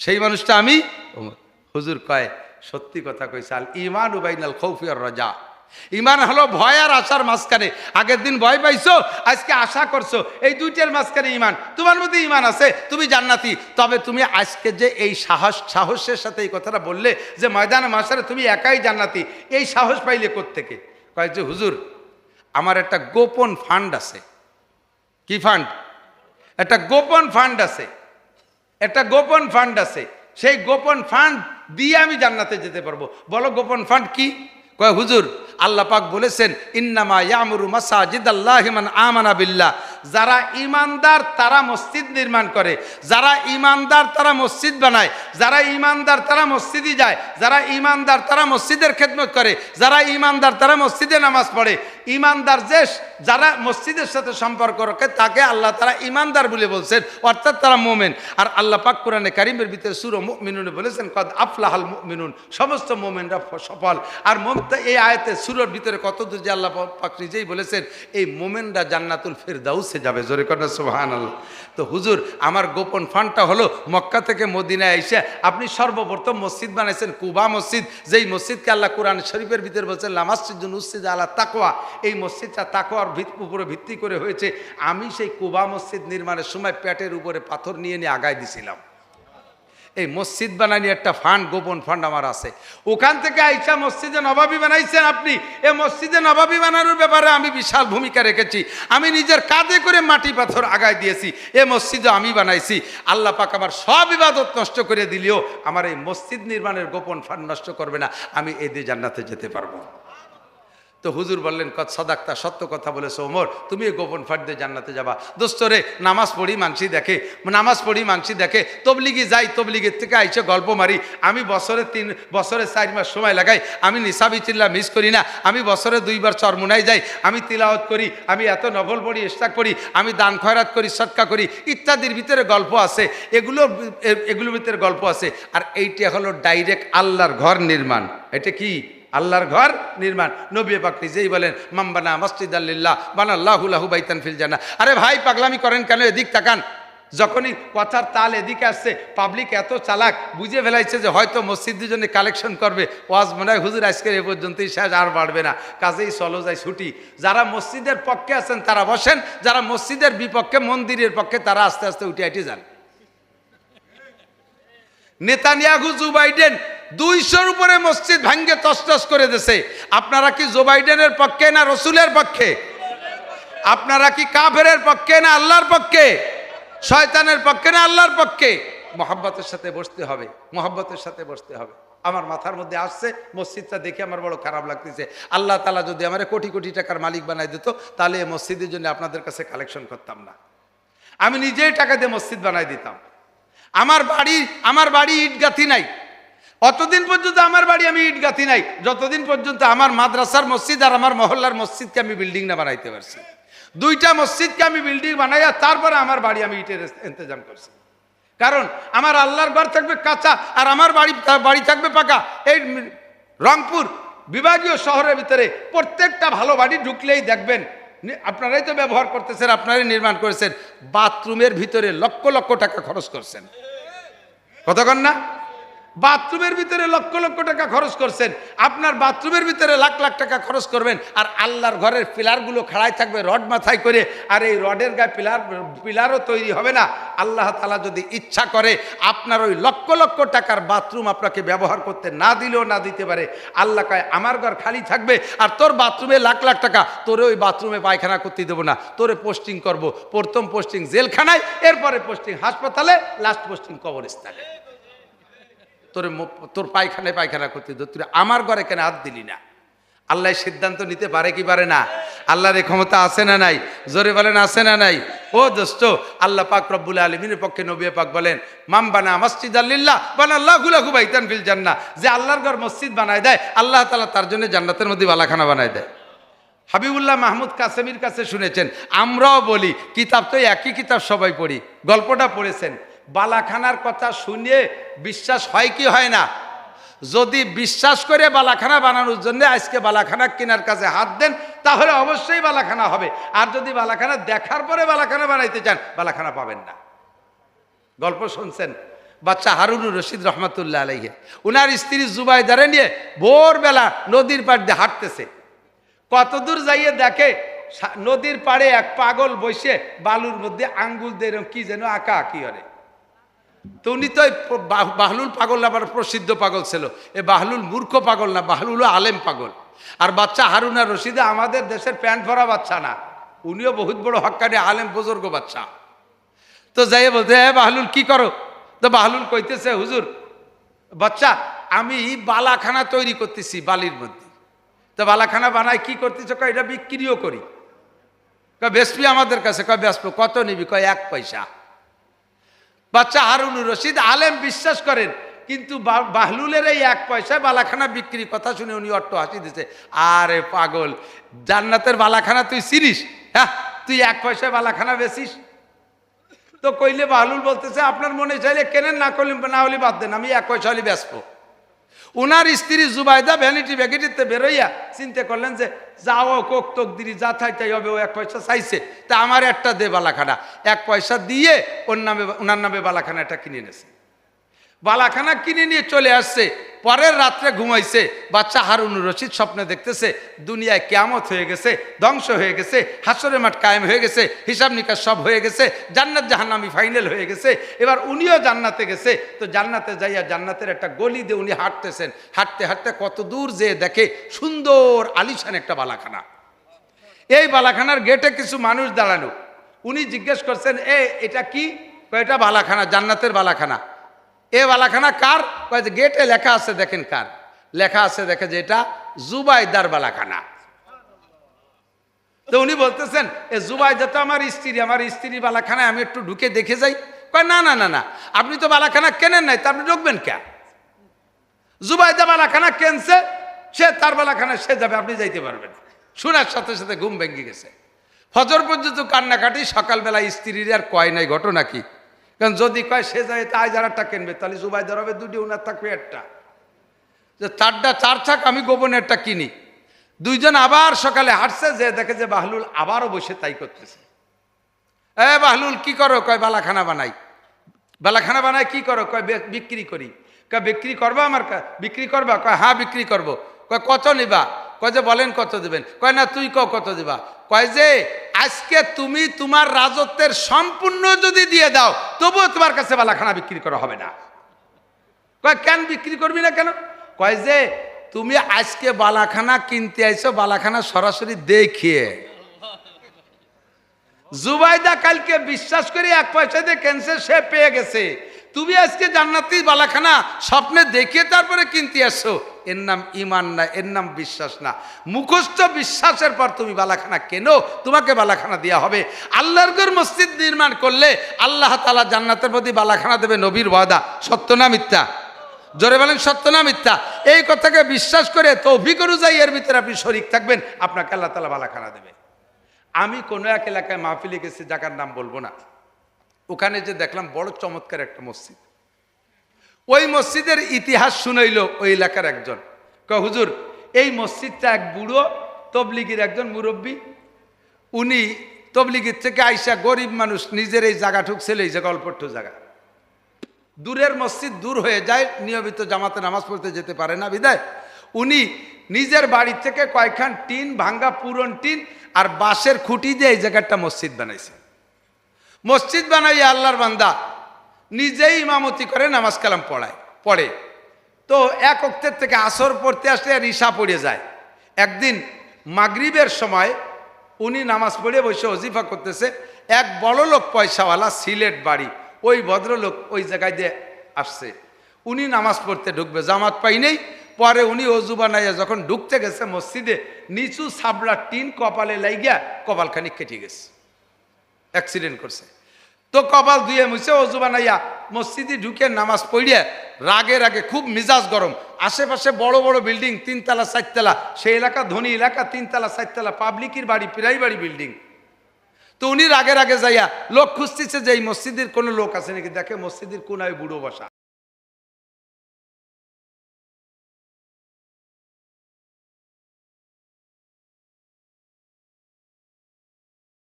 সেই মানুষটা আমি? হুজুর কয়, সত্যি কথা কইছে, আল ইমান উবাইনাল খৌফিয়ার রাজা। ইমান হলো ভয় আর আশার মাঝখানে। আগের দিন ভয় পাইছো, আজকে আশা করছ, এই দুইটার মাঝখানে ইমান তোমার মধ্যে ইমান আছে, তুমি জান্নাতি। তবে তুমি আজকে যে এই সাহস, সাহসের সাথে এই কথাটা বললে যে ময়দানে মাসারে তুমি একাই জান্নাতি, এই সাহস পাইলে কোত্থেকে? কয় যে, হুজুর, আমার একটা গোপন ফান্ড আছে। কি ফান্ড একটা গোপন ফান্ড আছে। একটা গোপন ফান্ড আছে। সেই গোপন ফান্ড দিয়ে আমি জান্নাতে যেতে পারব। বলো গোপন ফান্ড কি? কয়, হুজুর, আল্লাহ পাক বলেছেন, ইন্নামা ইয়ামুরু মাসাজিদ আল্লাহিমান আমানা বিল্লাহ। যারা ইমানদার তারা মসজিদ নির্মাণ করে। যারা ইমানদার তারা মসজিদ বানায়। যারা ইমানদার তারা মসজিদই যায়। যারা ইমানদার তারা মসজিদের খেদমত করে। যারা ইমানদার তারা মসজিদে নামাজ পড়ে। ইমানদার যে যারা মসজিদের সাথে সম্পর্ক রাখে, তাকে আল্লাহ তারা ইমানদার বলে বলছেন, অর্থাৎ তারা মোমেন। আর আল্লাহ পাক কোরআনে কারিমের ভিতরে সুর মিনুনে বলেছেন, কদ আফলাহাল মিনুন সমস্ত মোমেনরা সফল। আর মমতা এই আয়তে সুরের ভিতরে কত দূর যে আল্লাহ পাক নিজেই বলেছেন, এই মোমেনরা জান্নাতুল ফেরদাউসে যাবে। জোরে কন্যা সোহান আল্লাহ তো হুজুর, আমার গোপন ফান্ডটা হলো মক্কা থেকে মদিনায় এসে আপনি সর্বপ্রথম মসজিদ বানাইছেন, কুবা মসজিদ। যেই মসজিদকে আল্লাহ কোরআন শরীফের ভিতরে বলছেন লামাসিদ্দুন উসিদ আল্লাহ তাকোয়া এই মসজিদটা তাকোয়ার উপরে ভিত্তি করে হয়েছে, আমি সেই কুবা মসজিদ নির্মাণের সময় প্যাটের উপরে পাথর নিয়ে নিয়ে আগায় দিছিলাম। এই মসজিদ বানানি একটা ফান্ড, গোপন ফান্ড আমার আছে। ওখান থেকে আইসা মসজিদে নবাবী বানাইছেন আপনি। এ মসজিদে নবাবী বানানোর ব্যাপারে আমি বিশাল ভূমিকা রেখেছি। আমি নিজের কাঁধে করে মাটি পাথর আগায় দিয়েছি। এ মসজিদে আমি বানাইছি। আল্লাহ পাক আমার সব ইবাদত নষ্ট করে দিলেও আমার এই মসজিদ নির্মাণের গোপন ফান্ড নষ্ট করবে না। আমি এই দিয়ে জান্নাতে যেতে পারব। তো হুজুর বললেন, কত সদাক্তা, সত্য কথা বলেছ ওমর, তুমি গোপন ফাট দিয়ে জান্নাতে যাবা। দোস্তরে নামাজ পড়ি, মানসি দেখে, নামাজ পড়ি, মানসি দেখে, তবলিগি যাই, তবলিগের থেকে আইসে গল্প মারি। আমি বছরে তিন, বছরে চার মাস সময় লাগাই, আমি নিসাবি চিল্লা মিস করি না, আমি বছরে দুইবার চরমুনায় যাই, আমি তিলাওয়াত করি, আমি এত নভল পড়ি ইস্তাক করি আমি দান খয়রাত করি সৎকা করি, ইত্যাদির ভিতরে গল্প আছে, এগুলো এগুলোর ভিতরে গল্প আছে। আর এইটা হলো ডাইরেক্ট আল্লাহর ঘর নির্মাণ। এটা কি? আল্লাহর ঘর নির্মাণ। নবী পাক নিজেই বলেন মাম্বানা মসজিদ আল্লাহ বানা আল্লাহুল্লাহু বাইতান ফিল জানা আরে ভাই, পাগলামি করেন কেন? এদিক তাকান। যখনই কথার তাল এদিকে আসছে পাবলিক এত চালাক, বুঝে ফেলাইছে যে হয়তো মসজিদ দুজনে কালেকশন করবে। ওয়াজ মনে হয় হুজুর আজকের এ পর্যন্তই শেষ, আর বাড়বে না। কাজেই চলো যায় ছুটি। যারা মসজিদের পক্ষে আছেন, তারা বসেন। যারা মসজিদের বিপক্ষে, মন্দিরের পক্ষে, তারা আস্তে আস্তে উঠে আইটে যান। নেতানিয়াহু জো বাইডেন দুইশোর উপরে মসজিদ ভাঙ্গে তসতস করে দিছে। আপনারা কি জো বাইডেনের পক্ষে না রসুলের পক্ষে? আপনারা কি কাফেরের পক্ষে না আল্লাহর পক্ষে? শয়তানের পক্ষে না আল্লাহর পক্ষে? মোহাব্বতের সাথে বসতে হবে, মোহাব্বতের সাথে বসতে হবে। আমার মাথার মধ্যে আসছে, মসজিদটা দেখে আমার বড় খারাপ লাগতেছে। আল্লাহ তালা যদি আমার কোটি কোটি টাকার মালিক বানাই দিত, তাহলে এই মসজিদের জন্য আপনাদের কাছে কালেকশন করতাম না। আমি নিজেই টাকা দিয়ে মসজিদ বানাই দিতাম। আমার বাড়ি আমার বাড়ি ইটগাথি নাই। অতদিন পর্যন্ত আমার বাড়ি আমি ইটগাথি নাই। যতদিন পর্যন্ত আমার মাদ্রাসার মসজিদ আর আমার মহল্লার মসজিদকে আমি বিল্ডিং না বানাইতে পারছি। দুইটা মসজিদকে আমি বিল্ডিং বানাইয়া তারপরে আমার বাড়ি আমি ইটের ইন্তজাম করছি। কারণ আমার আল্লাহর ঘর থাকবে কাঁচা আর আমার বাড়ি বাড়ি থাকবে পাকা। এই রংপুর বিভাগীয় শহরের ভিতরে প্রত্যেকটা ভালো বাড়ি ঢুকলেই দেখবেন। আপনারাই তো ব্যবহার করতেছেন, আপনারাই নির্মাণ করেছেন। বাথরুমের ভিতরে লক্ষ লক্ষ টাকা খরচ করছেন। কতক্ষণ না? বাথরুমের ভিতরে লক্ষ লক্ষ টাকা খরচ করছেন। আপনার বাথরুমের ভিতরে লাখ লাখ টাকা খরচ করবেন আর আল্লাহর ঘরের পিলারগুলো খাড়াই থাকবে, রড মাথায় করে, আর এই রডের গায়ে পিলার, পিলারও তৈরি হবে না। আল্লাহ তালা যদি ইচ্ছা করে, আপনার ওই লক্ষ লক্ষ টাকার বাথরুম আপনাকে ব্যবহার করতে না দিলেও না দিতে পারে। আল্লাহ কয়, আমার ঘর খালি থাকবে আর তোর বাথরুমে লাখ লাখ টাকা, তোরে ওই বাথরুমে পায়খানা করতে দেবো না। তোরে পোস্টিং করব। প্রথম পোস্টিং জেলখানায়, এরপরে পোস্টিং হাসপাতালে লাস্ট পোস্টিং কবরস্থানে। তোর তোর পায়খানায় পায়খানা করতে দিত তুই আমার ঘরে কেন হাত দিলি না? আল্লাহ সিদ্ধান্ত নিতে পারে কি পারে না? আল্লাহর এই ক্ষমতা আছে না নাই? জোরে বলেন, আছে না নাই? ও দোস্ত, আল্লাহ পাক রব্বুল আলমিনের পক্ষে নবী পাক বলেন মাম বানা মসজিদ আল্লিল্লাহ বানা আল্লাহ গুলাহু বাইতান ফিল জান্না যে আল্লাহর ঘর মসজিদ বানায় দেয়, আল্লাহ তাআলা তার জন্য জান্নাতের মধ্যে বালাখানা বানায় দেয়। হাবিবুল্লাহ মাহমুদ কাসেমির কাছে শুনেছেন, আমরাও বলি, কিতাব তো একই কিতাব সবাই পড়ি। গল্পটা পড়েছেন। বালাখানার কথা শুনে বিশ্বাস হয় কি হয় না? যদি বিশ্বাস করে বালাখানা বানানোর জন্য আজকে বালাখানা কেনার কাছে হাত দেন, তাহলে অবশ্যই বালাখানা হবে। আর যদি বালাখানা দেখার পরে বালাখানা বানাইতে চান, বালাখানা পাবেন না। গল্প শুনছেন? বাচ্চা হারুনুর রশিদ রহমতুল্লাহ আলাইহে। উনার স্ত্রী জুবাইদারে নিয়ে ভোরবেলা নদীর পাড় দিয়ে হাঁটতেছে। কতদূর যাইয়ে দেখে নদীর পাড়ে এক পাগল বসে বালুর মধ্যে আঙ্গুল দিয়ে কি যেন আঁকা আঁকি করে। তো উনি তো বাহলুল পাগল আবার প্রসিদ্ধ পাগল ছিল। এ বাহলুল মূর্খ পাগল না, বাহলুল আলেম পাগল। আর বাচ্চা হারুনা রশিদে আমাদের দেশের প্যান্ট ভরা বাচ্চা না। উনিও বহুত বড় হক্কানি আলেম, বুজুর্গ বাচ্চা। তো যাই বলতে হ্যাঁ বাহলুল, কি করো? তো বাহলুল কইতেছে, হুজুর, বাচ্চা, আমি বালাখানা তৈরি করতেছি বালির মধ্যে। তো বালাখানা বানাই কি করতেছে? কয়, এটা বিক্রিও করি। কয় বেসপি আমাদের কাছে। কয় বেসপো কত নিবি? কয়, এক পয়সা। বাচ্চা হারুনুর রশিদ, আলেম বিশ্বাস করেন, কিন্তু বাহলুলের এই এক পয়সায় বালাখানা বিক্রি কথা শুনে উনি অট্ট হাসি দিছে। আরে পাগল, জান্নাতের বালাখানা তুই চিনিস হ্যাঁ তুই এক পয়সায় বালাখানা বেচিস? তো কইলে বাহলুল বলতেছে, আপনার মনে চাইলে কেনেন, না করলে না হলে বাদ দেন, আমি এক পয়সা হলে বেচবো। উনার স্ত্রী জুবাইদা ভ্যানিটি ব্যাগেটিতে বেরোইয়া চিন্তা করলেন যে, যাও, কোক তোক দিদি যা থাই তাই হবে, ও এক পয়সা চাইছে। তা আমার একটা দে বালাখানা। এক পয়সা দিয়ে ওর নামে ওনার নামে বালাখানা একটা কিনে এনেছে। বালাখানা কিনে নিয়ে চলে আসছে। পরের রাত্রে ঘুমাইছে। বাচ্চা হারুনুর রশিদ স্বপ্নে দেখতেছে, দুনিয়ায় কেয়ামত হয়ে গেছে, ধ্বংস হয়ে গেছে হাসরে মাঠ কায়েম হয়ে গেছে, হিসাব নিকাশ সব হয়ে গেছে, জান্নাত জাহান্নামি ফাইনাল হয়ে গেছে, এবার উনিও জান্নাতে গেছে। তো জান্নাতে যাইয়া জান্নাতের একটা গলি দিয়ে উনি হাঁটতেছেন। হাঁটতে হাঁটতে কত দূর যেয়ে দেখে সুন্দর আলিশান একটা বালাখানা। এই বালাখানার গেটে কিছু মানুষ দাঁড়ানো। উনি জিজ্ঞেস করছেন, এ, এটা কি? এটা বালাখানা, জান্নাতের বালাখানা। এ বালাখানা কার? কয় গেটে লেখা আছে, দেখেন কার। লেখা আছে, দেখে যে এটা জুবাইদার বালাখানা। তো উনি বলতেছেন, এ জুবাইদা তো আমার স্ত্রী আমার স্ত্রী বালাখানায় আমি একটু ঢুকে দেখে যাই। কয়, না না না না, আপনি তো বালাখানা কেনেন নাই, তা আপনি ঢুকবেন কে? জুবাইদা বালাখানা কেনছে, সে তার বালাখানা সে যাবে, আপনি যাইতে পারবেন। শোনার সাথে সাথে ঘুম ভেঙে গেছে। ফজর পর্যন্ত কান্নাকাটি সকালবেলা স্ত্রীর আর কয় নাই, ঘটনা কি? কারণ যদি কয়, সে যায় তা আর একটা কিনবে, তাহলে জুবাইদার হবে দুটি ওনার থাকবে একটা। যে তারটা চার ছাক আমি গোপনে একটা কিনি। দুইজন আবার সকালে হাঁটছে, যে দেখে যে বাহলুল আবারও বসে তাই করতেছে। এ বাহলুল, কি করো? কয়, বালাখানা বানাই। বালাখানা বানাই, কি করো? কয় বিক্রি করি। কয়, বিক্রি করবা আমার বিক্রি করবা? কয় হ্যাঁ বিক্রি করব। কয়, কত নিবা? কয় যে বলেন কত দেবেন? কয় না, তুই কও কত দিবা? কয় যে, আজকে তুমি তোমার রাজত্বের সম্পূর্ণ যদি দিয়ে দাও, তবুও তোমার কাছে বালাখানা বিক্রি করা হবে না। কয়, কেন বিক্রি করবি না কেন? কয় যে, তুমি আজকে বালাখানা কিনতে আইছো, বালাখানা সরাসরি দেখিয়ে। জুবাইদা কালকে বিশ্বাস করে এক পয়সা দিয়ে ক্যান্সার সে পেয়ে গেছে। তুমি আজকে জান্নাতি বালাখানা স্বপ্নে দেখে তারপরে কিনতে আসছো। এর নাম ইমান না, এর নাম বিশ্বাস না। মুখস্থ বিশ্বাসের পর তুমি বালাখানা কেন? তোমাকে বালাখানা দেওয়া হবে। আল্লাহর ঘর মসজিদ নির্মাণ করলে আল্লাহ তালা জান্নাতের প্রতি বালাখানা দেবে নবীর ওয়াদা। সত্য না মিথ্যা? জোরে বলেন, সত্য না মিথ্যা? এই কথাকে বিশ্বাস করে তৌফিক অনুযায়ী এর ভিতরে আপনি শরিক থাকবেন, আপনাকে আল্লাহ তালা বালাখানা দেবে। আমি কোনো এক এলাকায় মাহফিলে গেছি জায়গার নাম বলব না। ওখানে যে দেখলাম বড় চমৎকার একটা মসজিদ। ওই মসজিদের ইতিহাস শুনাইল ওই এলাকার একজন। কয়, হুজুর, এই মসজিদটা এক বুড়ো তবলিগির একজন মুরব্বী। উনি তবলিগির থেকে আইসা গরিব মানুষ, নিজের এই জায়গা ঠুকছিল এই জায়গা অল্প জায়গা। দূরের মসজিদ দূর হয়ে যায়, নিয়মিত জামাতে নামাজ পড়তে যেতে পারে না, বিদায়। উনি নিজের বাড়ি থেকে কয়েকখান টিন, ভাঙ্গা পুরন টিন আর বাঁশের খুঁটি দিয়ে এই জায়গাটা মসজিদ বানাইছে। মসজিদ বানাইয়া আল্লাহর বান্দা নিজেই ইমামতি করে নামাজ কালাম পড়ায়, পড়ে। তো এক অক্তের থেকে আসর পড়তে আসলে ঈশা পড়ে যায়। একদিন মাগরিবের সময় উনি নামাজ পড়ে বসে অজিফা করতেছে, এক বড় লোক পয়সাওয়ালা সিলেট বাড়ি, ওই ভদ্রলোক ওই জায়গায় দিয়ে আসছে। উনি নামাজ পড়তে ঢুকবে, জামাত পাই নেই। পরে উনি অজু বানাইয়া যখন ঢুকতে গেছে মসজিদে, নিচু সাবলা টিন কপালে লাইগিয়া কপালখানি কেটে গেছে। অ্যাক্সিডেন্ট করছে। তো কপাল ধুয়ে মুছে অজু বানাইয়া মসজিদে ঢুকে নামাজ পড়িয়ে রাগে রাগে খুব মিজাজ গরম। আশেপাশে বড় বড় বিল্ডিং, তিনতলা, চারতলা, সেই এলাকা ধনী এলাকা, তিনতলা, চারতলা, পাবলিকের বাড়ি, প্রায় বাড়ি বিল্ডিং। তো উনি রাগে রাগে যাইয়া লোক খুঁজতেছে যে এই মসজিদের কোনো লোক আছে নাকি? দেখে মসজিদের কোনায় বুড়ো বসা।